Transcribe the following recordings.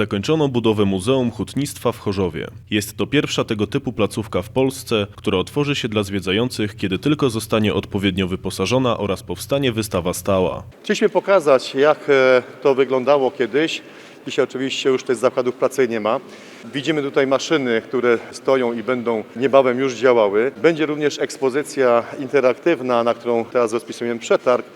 Zakończono budowę Muzeum Hutnictwa w Chorzowie. Jest to pierwsza tego typu placówka w Polsce, która otworzy się dla zwiedzających, kiedy tylko zostanie odpowiednio wyposażona oraz powstanie wystawa stała. Chcieliśmy pokazać, jak e, to wyglądało kiedyś. Dzisiaj oczywiście już tych zakładów pracy nie ma. Widzimy tutaj maszyny, które stoją i będą niebawem już działały. Będzie również ekspozycja interaktywna, na którą teraz rozpisujemy przetarg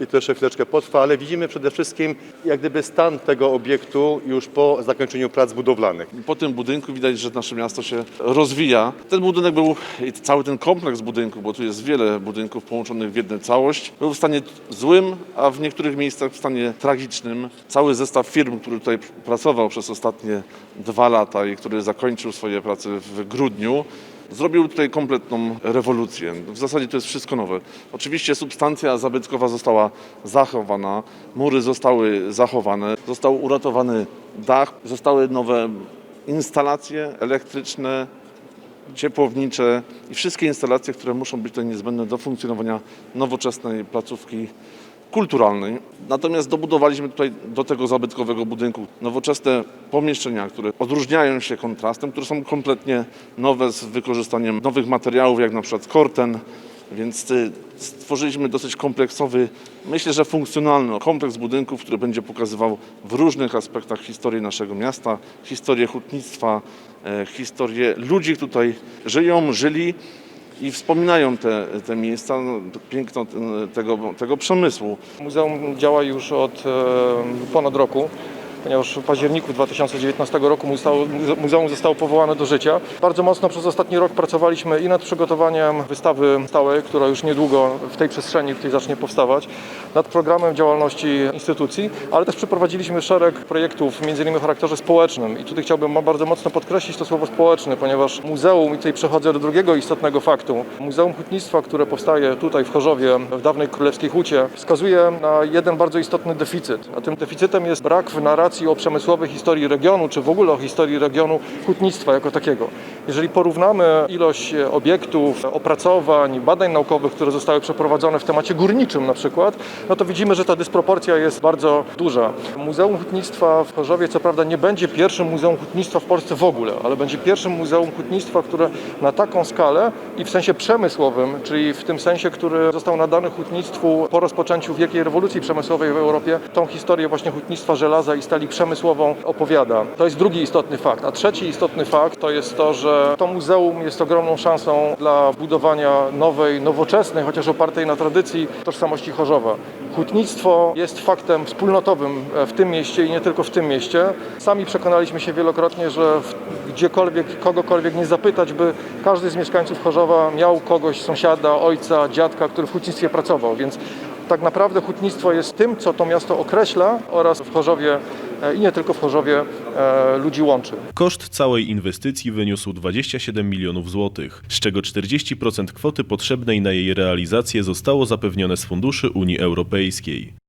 i to jeszcze chwileczkę potrwa, ale widzimy przede wszystkim jak gdyby stan tego obiektu już po zakończeniu prac budowlanych. Po tym budynku widać, że nasze miasto się rozwija. Ten budynek był, i cały ten kompleks budynków, bo tu jest wiele budynków połączonych w jedną całość, był w stanie złym, a w niektórych miejscach w stanie tragicznym. Cały zestaw firm, który tutaj pracował przez ostatnie dwa lata i który zakończył swoje prace w grudniu, Zrobił tutaj kompletną rewolucję. W zasadzie to jest wszystko nowe. Oczywiście substancja zabytkowa została zachowana, mury zostały zachowane, został uratowany dach, zostały nowe instalacje elektryczne, ciepłownicze i wszystkie instalacje, które muszą być tutaj niezbędne do funkcjonowania nowoczesnej placówki kulturalnej. Natomiast dobudowaliśmy tutaj do tego zabytkowego budynku nowoczesne pomieszczenia, które odróżniają się kontrastem, które są kompletnie nowe z wykorzystaniem nowych materiałów, jak na przykład korten. Więc y, stworzyliśmy dosyć kompleksowy, myślę, że funkcjonalny kompleks budynków, który będzie pokazywał w różnych aspektach historię naszego miasta, historię hutnictwa, e, historię ludzi, którzy tutaj żyją, żyli i wspominają te, te miejsca, no, piękno tego, tego przemysłu. Muzeum działa już od e, ponad roku, ponieważ w październiku 2019 roku muzeum- zostało powołane do życia. Bardzo mocno przez ostatni rok pracowaliśmy i nad przygotowaniem wystawy stałej, która już niedługo w tej przestrzeni tutaj zacznie powstawać, nad programem działalności instytucji, ale też przeprowadziliśmy szereg projektów, innymi o charakterze społecznym. I tutaj chciałbym bardzo mocno podkreślić to słowo społeczny, ponieważ muzeum, i tutaj przechodzę do drugiego istotnego faktu, Muzeum Hutnictwa, które powstaje tutaj w Chorzowie, w dawnej Królewskiej Hucie, wskazuje na jeden bardzo istotny deficyt. A tym deficytem jest brak w narracji o przemysłowej historii regionu, czy w ogóle o historii regionu hutnictwa jako takiego. Jeżeli porównamy ilość obiektów, opracowań, badań naukowych, które zostały przeprowadzone w temacie górniczym na przykład, no to widzimy, że ta dysproporcja jest bardzo duża. Muzeum Hutnictwa w Chorzowie co prawda nie będzie pierwszym muzeum hutnictwa w Polsce w ogóle, ale będzie pierwszym muzeum hutnictwa, które na taką skalę i w sensie przemysłowym, czyli w tym sensie, który został nadany hutnictwu po rozpoczęciu wielkiej rewolucji przemysłowej w Europie, tą historię właśnie hutnictwa żelaza i stali przemysłową opowiada. To jest drugi istotny fakt. A trzeci istotny fakt to jest to, że to muzeum jest ogromną szansą dla budowania nowej, nowoczesnej, chociaż opartej na tradycji tożsamości Chorzowa. Hutnictwo jest faktem wspólnotowym w tym mieście i nie tylko w tym mieście. Sami przekonaliśmy się wielokrotnie, że gdziekolwiek, kogokolwiek nie zapytać, by każdy z mieszkańców Chorzowa miał kogoś, sąsiada, ojca, dziadka, który w hutnictwie pracował, więc tak naprawdę hutnictwo jest tym, co to miasto określa oraz w Chorzowie e, i nie tylko w Chorzowie e, ludzi łączy. Koszt całej inwestycji wyniósł 27 milionów złotych, z czego 40% kwoty potrzebnej na jej realizację zostało zapewnione z funduszy Unii Europejskiej.